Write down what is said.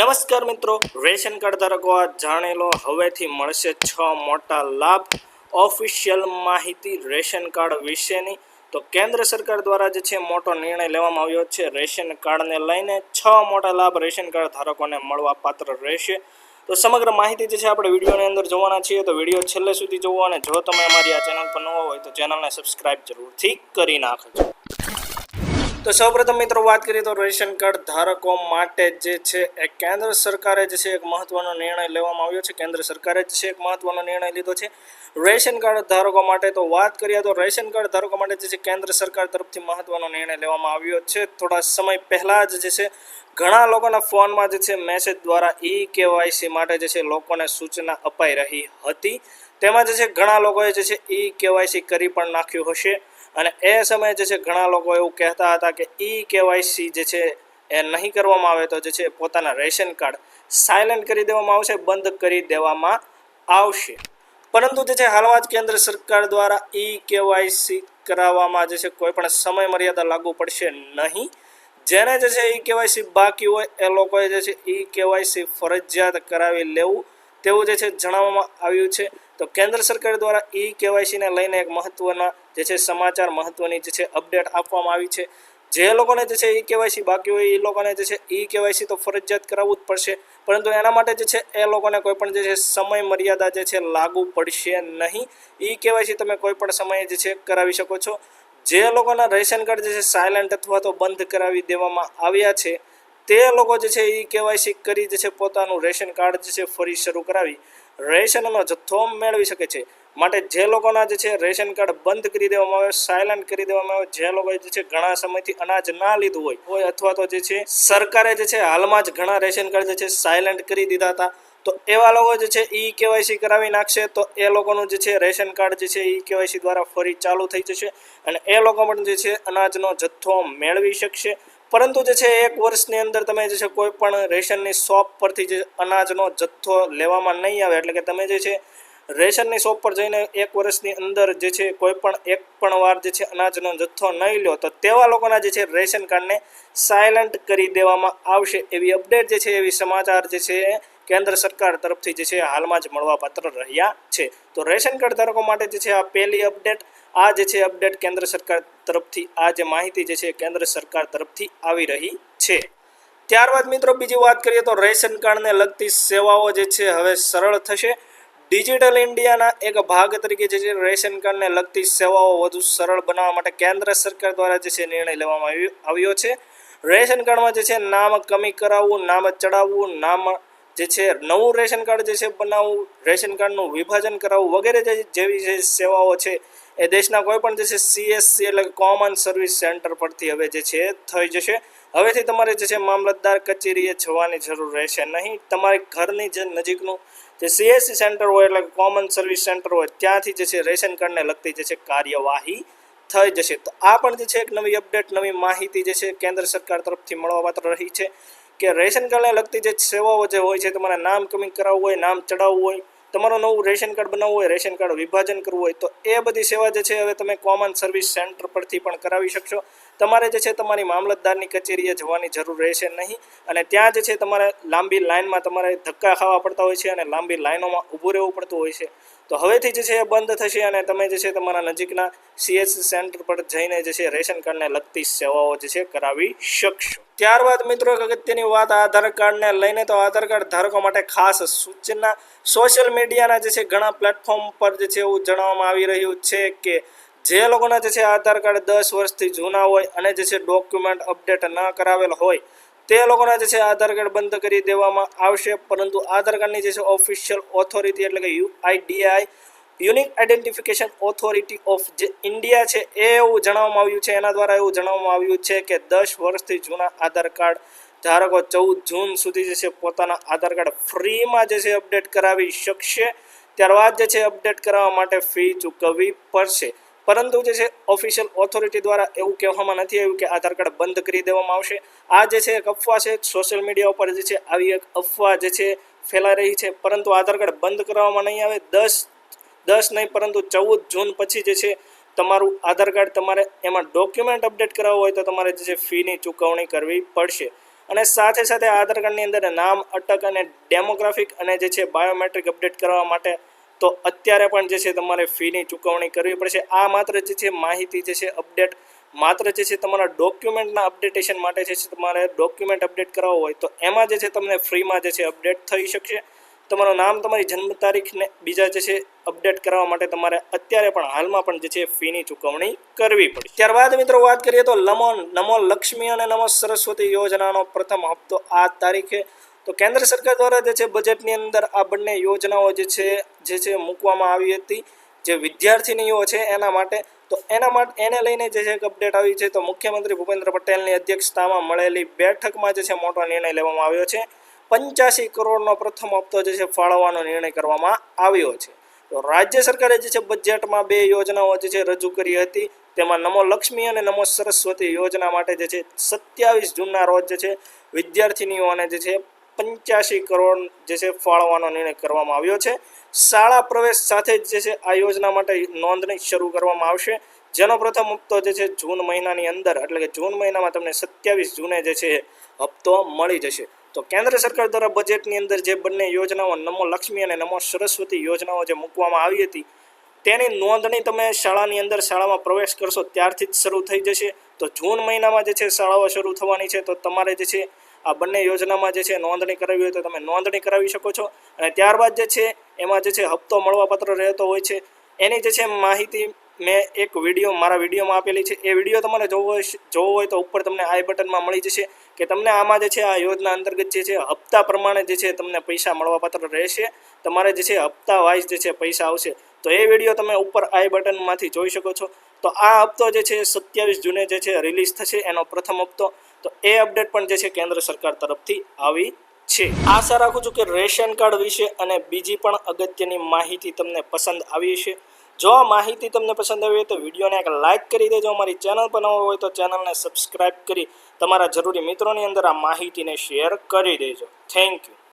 નમસ્કાર મિત્રો, ration card ધારકો, આ જાણી લો હવેથી મળશે છ મોટા લાભ. ઓફિશિયલ માહિતી રેશન કાર્ડ વિશેની. તો કેન્દ્ર સરકાર દ્વારા જે છે મોટો નિર્ણય લેવામાં આવ્યો છે, રેશન કાર્ડને લઈને છ મોટા લાભ રેશન કાર્ડ ધારકોને મળવા પાત્ર રહેશે. તો સમગ્ર માહિતી જે છે આપણે વિડીયોની અંદર જોવાના છીએ. તો વીડિયો છેલ્લે સુધી જોવો અને જો તમે અમારી આ ચેનલ પર ન હોય તો ચેનલને સબસ્ક્રાઈબ જરૂરથી કરી નાખજો. તો સૌપ્રથમ મિત્રો વાત કરીએ તો રેશન કાર્ડ ધારકો માટે જે છે એ કેન્દ્ર સરકારે જે છે એક મહત્વનો નિર્ણય લેવામાં આવ્યો છે. કેન્દ્ર સરકારે જ છે એક મહત્વનો નિર્ણય લીધો છે. રેશન કાર્ડ ધારકો માટે તો વાત કરીએ તો રેશન કાર્ડ ધારકો માટે જે છે કેન્દ્ર સરકાર તરફથી મહત્વનો નિર્ણય લેવામાં આવ્યો છે. થોડા સમય પહેલાં જ જે છે ઘણા લોકોના ફોનમાં જે છે મેસેજ દ્વારા ઈ કેવાયસી માટે જે છે લોકોને સૂચના અપાઈ રહી હતી. તેમાં જે છે ઘણા લોકોએ જે છે ઈ કેવાયસી કરી પણ નાખ્યું હશે. અને એ સમયે જે છે ઘણા લોકો એવું કહેતા હતા કે ઈ કેવાયસી જે છે એ નહીં કરવામાં આવે તો જે છે પોતાના રેશન કાર્ડ સાયલેન્ટ કરી દેવામાં આવશે, બંધ કરી દેવામાં આવશે. પરંતુ જે છે હાલમાં જ કેન્દ્ર સરકાર દ્વારા ઈ કેવાયસી કરાવવામાં જે છે કોઈ પણ સમય મર્યાદા લાગુ પડશે નહીં. જેને જે છે ઈ કેવાયસી બાકી હોય એ લોકોએ જે છે ઈ કેવાયસી ફરજિયાત કરાવી લેવું તેવું જે છે જણાવવામાં આવ્યું છે તો કેન્દ્ર સરકાર દ્વારા ઈ કેવાયસીને લઈને એક મહત્વના જે છે સમાચાર મહત્વની જે છે અપડેટ આપવામાં આવી છે જે લોકોને જે છે ઈ કેવાયસી બાકી હોય એ લોકોને જે છે ઈ કેવાયસી તો ફરજિયાત કરાવવું જ પડશે પરંતુ એના માટે જે છે એ લોકોને કોઈ પણ જે છે સમય મર્યાદા જે છે લાગુ પડશે નહીં ઈ કેવાયસી તમે કોઈ પણ સમયે જે છે કરાવી શકો છો જે લોકોના રેશન કાર્ડ જે છે સાયલેન્ટ અથવા તો બંધ કરાવી દેવામાં આવ્યા છે તે લોકો જે છે એ કેવાયસી કરી જે છે પોતાનું રેશન કાર્ડ જે છે ફરી શરૂ કરાવી રેશનનો જથ્થો મેળવી શકે છે માટે જે લોકોના જે છે રેશન કાર્ડ બંધ કરી દેવામાં આવે સાયલન્ટ કરી દેવામાં આવે જે લોકોએ જે છે ઘણા સમયથી અનાજ ના લીધું હોય હોય અથવા તો જે છે સરકારે જે છે હાલમાં જ ઘણા રેશન કાર્ડ જે છે સાયલન્ટ કરી દીધા હતા તો એવા લોકો જે છે ઈ કેવાયસી કરાવી નાખશે તો એ લોકોનું જે છે રેશન કાર્ડ જે છે ઈ કેવાયસી દ્વારા ફરી ચાલુ થઈ જશે અને એ લોકો પણ જે છે અનાજનો જથ્થો મેળવી શકશે પરંતુ જે છે, એક વર્ષની અંદર તમે જે છે, કોઈ પણ રેશનની શોપ પરથી જે અનાજનો જથ્થો લેવામાં નહીં આવે, એટલે કે તમે જે છે, રેશનની શોપ પર જઈને એક વર્ષની અંદર જે છે, કોઈ પણ એક પણ વાર જે છે, અનાજનો જથ્થો નહીં લો, તો તેવા લોકોના જે છે, રેશન કાર્ડને સાયલન્ટ કરી દેવામાં આવશે. એવી અપડેટ જે છે, એવી સમાચાર જે છે કેન્દ્ર સરકાર તરફથી જે છે હાલમાં જ મળવાપાત્ર રહ્યા છે. તો રેશન કાર્ડ ધારકો માટે જે છે આ પહેલી અપડેટ, આ જે છે અપડેટ કેન્દ્ર સરકાર તરફથી, આ જે માહિતી જે છે કેન્દ્ર સરકાર તરફથી આવી રહી છે. ત્યારબાદ મિત્રો બીજી વાત કરીએ તો રેશન કાર્ડને લગતી સેવાઓ જે છે હવે સરળ થશે. ડિજિટલ ઇન્ડિયાના એક ભાગ તરીકે જે છે રેશન કાર્ડને લગતી સેવાઓ વધુ સરળ બનાવવા માટે કેન્દ્ર સરકાર દ્વારા જે છે નિર્ણય લેવામાં આવ્યો છે. રેશન કાર્ડમાં જે છે નામ કમી કરાવવું, નામ ચડાવવું, નામ જે છે, નવું રેશન કાર્ડ જે છે બનાવવું રેશન કાર્ડનું વિભાજન કરાવવું વગેરે જે જેવી જે સેવાઓ છે, એ દેશના કોઈ પણ જે છે સીએસસી એટલે કોમન સર્વિસ સેન્ટર પરથી હવે જે છે, થઈ જશે. હવેથી તમારે જે છે, મામલતદાર કચેરીએ જવાની જરૂર રહેશે નહીં. તમારી ઘરની જે નજીકનું જે સીએસસી સેન્ટર હોય એટલે કોમન સર્વિસ સેન્ટર હોય, ત્યાંથી જે છે, રેશન કાર્ડને લગતી જે છે, કાર્યવાહી થઈ જશે. તો આ પણ જે છે, એક નવી અપડેટ નવી માહિતી જે છે, કેન્દ્ર સરકાર તરફથી મળવાપાત્ર રહી છે. કે રેશન કાર્ડને લગતી જે સેવાઓ જે હોય છે, તમારે નામ કમિંગ કરાવવું હોય, નામ ચડાવવું હોય, તમારું નવું રેશન કાર્ડ બનાવવું હોય, રેશન કાર્ડ વિભાજન કરવું હોય, તો એ બધી સેવા જે છે, હવે તમે કોમન સર્વિસ સેન્ટર પરથી પણ કરાવી શકશો. તમારે જે છે, તમારી મામલતદારની કચેરીએ જવાની જરૂર રહેશે નહીં. અને ત્યાં જે છે, તમારે લાંબી લાઇનમાં તમારે ધક્કા ખાવા પડતા હોય છે અને લાંબી લાઇનોમાં ઊભું રહેવું પડતું હોય છે. તો હવેથી જે છે એ બંધ થશે અને તમે જે છે તમારા નજીકના સીએસસી સેન્ટર પર જઈને જે છે રેશન કાર્ડને લગતી સેવાઓ જે છે કરાવી શકશો. ત્યારબાદ મિત્રો અગત્યની વાત આધાર કાર્ડને લઈને, તો આધાર કાર્ડ ધારકો માટે ખાસ સૂચના. સોશિયલ મીડિયાના જે છે ઘણા પ્લેટફોર્મ પર જે છે એવું જણાવવામાં આવી રહ્યું છે કે જે લોકોના જે છે આધાર કાર્ડ દસ વર્ષથી જૂના હોય અને જે છે ડોક્યુમેન્ટ અપડેટ ન કરાવેલ હોય તે લોકોના જે છે આધાર કાર્ડ બંધ કરી દેવામાં આવશે, પરંતુ આધાર કાર્ડની જે છે ઓફિશિયલ ઓથોરિટી એટલે કે UIDAI unique identification authority of જે ઇન્ડિયા છે, એ એવું જણાવવામાં આવ્યું છે, એના દ્વારા એવું જણાવવામાં આવ્યું છે કે દસ વર્ષથી જૂના આધાર કાર્ડ ધારકો ચૌદ જૂન સુધી જે છે પોતાના આધાર કાર્ડ ફ્રીમાં જે છે અપડેટ કરાવી શકશે. ત્યારબાદ જે છે અપડેટ કરાવવા માટે ફી ચૂકવવી પડશે. પરંતુ જે છે ઓફિશિયલ ઓથોરિટી દ્વારા એવું કહેવામાં નથી આવ્યું કે આધાર કાર્ડ બંધ કરી દેવામાં આવશે. આ જે છે, એક અફવા છે સોશિયલ મીડિયા ઉપર જે છે, આવી એક અફવા જે છે, ફેલાઈ રહી છે. પરંતુ આધાર કાર્ડ બંધ કરવામાં નહીં આવે. દસ દસ નહીં, પરંતુ ચૌદ જૂન પછી જે છે, તમારું આધાર કાર્ડ તમારે એમાં ડોક્યુમેન્ટ અપડેટ કરાવવું હોય તો તમારે જે છે, ફીની ચૂકવણી કરવી પડશે. અને સાથે સાથે આધાર કાર્ડની અંદર નામ, અટક અને ડેમોગ્રાફિક અને જે છે બાયોમેટ્રિક અપડેટ કરવા માટે તો અત્યારે પણ જે છે તમારે ફીની ચૂકવણી કરવી પડશે. આ માત્ર જે છે માહિતી જે છે અપડેટ, માત્ર જે છે તમારા ડોક્યુમેન્ટના અપડેટેશન માટે જે છે તમારે ડોક્યુમેન્ટ અપડેટ કરાવવો હોય તો એમાં જે છે તમને ફ્રીમાં જે છે અપડેટ થઈ શકશે. તમારું નામ, તમારી જન્મ તારીખને બીજા જે છે અપડેટ કરવા માટે તમારે અત્યારે પણ હાલમાં પણ જે છે ફીની ચૂકવણી કરવી પડે ત્યારબાદ મિત્રો વાત કરીએ તો લમો, નમો લક્ષ્મી અને નમો સરસ્વતી યોજનાનો પ્રથમ હપ્તો આ તારીખે તો કેન્દ્ર સરકાર દ્વારા જે છે બજેટની અંદર આ બંને યોજનાઓ જે છે જે છે મૂકવામાં આવી હતી જે વિદ્યાર્થીનીઓ છે એના માટે તો એના માટે એને લઈને જે છે એક અપડેટ આવી છે તો મુખ્યમંત્રી ભૂપેન્દ્ર પટેલની અધ્યક્ષતામાં મળેલી બેઠકમાં જે છે મોટો નિર્ણય લેવામાં આવ્યો છે પંચ્યાસી કરોડનો પ્રથમ હપ્તો જે છે ફાળવવાનો નિર્ણય કરવામાં આવ્યો છે તો રાજ્ય સરકારે જે છે બજેટમાં બે યોજનાઓ જે છે રજૂ કરી હતી તેમાં નમો લક્ષ્મી અને નમો સરસ્વતી યોજના માટે જે છે સત્યાવીસ જૂનના રોજ જે છે વિદ્યાર્થીનીઓને જે છે પંચ્યાસી કરોડ જે છે ફાળવવાનો નિર્ણય કરવામાં આવ્યો છે. શાળા પ્રવેશ સાથે જ જે છે આ યોજના માટે નોંધણી શરૂ કરવામાં આવશે. જેનો પ્રથમ હપ્તો જે છે જૂન મહિનાની અંદર, એટલે કે જૂન મહિનામાં તમને સત્યાવીસ જૂને જે છે હપ્તો મળી જશે. તો કેન્દ્ર સરકાર દ્વારા બજેટની અંદર જે બંને યોજનાઓ, નમો લક્ષ્મી અને નમો સરસ્વતી યોજનાઓ જે મૂકવામાં આવી હતી, તેની નોંધણી તમે શાળાની અંદર શાળામાં પ્રવેશ કરશો ત્યારથી જ શરૂ થઈ જશે. તો જૂન મહિનામાં જે છે શાળાઓ શરૂ થવાની છે, તો તમારે જે છે આ બંને યોજનામાં જે છે નોંધણી કરાવી હોય તો તમે નોંધણી કરાવી શકો છો અને ત્યારબાદ જે છે એમાં જે છે હપ્તો મળવાપાત્ર રહેતો હોય છે એની જે છે માહિતી મેં એક વીડિયો મારા વિડીયોમાં આપેલી છે એ વીડિયો તમારે જોવો હોય જોવો હોય તો ઉપર તમને આઈ બટનમાં મળી જશે કે તમને આમાં જે છે આ યોજના અંતર્ગત જે છે હપ્તા પ્રમાણે જે છે તમને પૈસા મળવાપાત્ર રહેશે તમારે જે છે હપ્તા વાઇઝ જે છે પૈસા આવશે તો એ વીડિયો તમે ઉપર આઈ બટનમાંથી જોઈ શકો છો તો આ હપ્તો જે છે સત્યાવીસ જૂને જે છે રિલીઝ થશે એનો પ્રથમ હપ્તો તો એ અપડેટ પણ જે છે કેન્દ્ર સરકાર તરફથી આવી છે. આશા રાખું છું કે રેશન કાર્ડ વિશે અને બીજી પણ અગત્યની માહિતી તમને પસંદ આવી છે જો આ માહિતી તમને પસંદ આવી હોય તો વિડીયોને એક લાઇક કરી દેજો. અમારી ચેનલ પર નવો હોય તો ચેનલને સબસ્ક્રાઇબ કરી તમારા જરૂરી મિત્રોની અંદર આ માહિતીને શેર કરી દેજો. Thank you.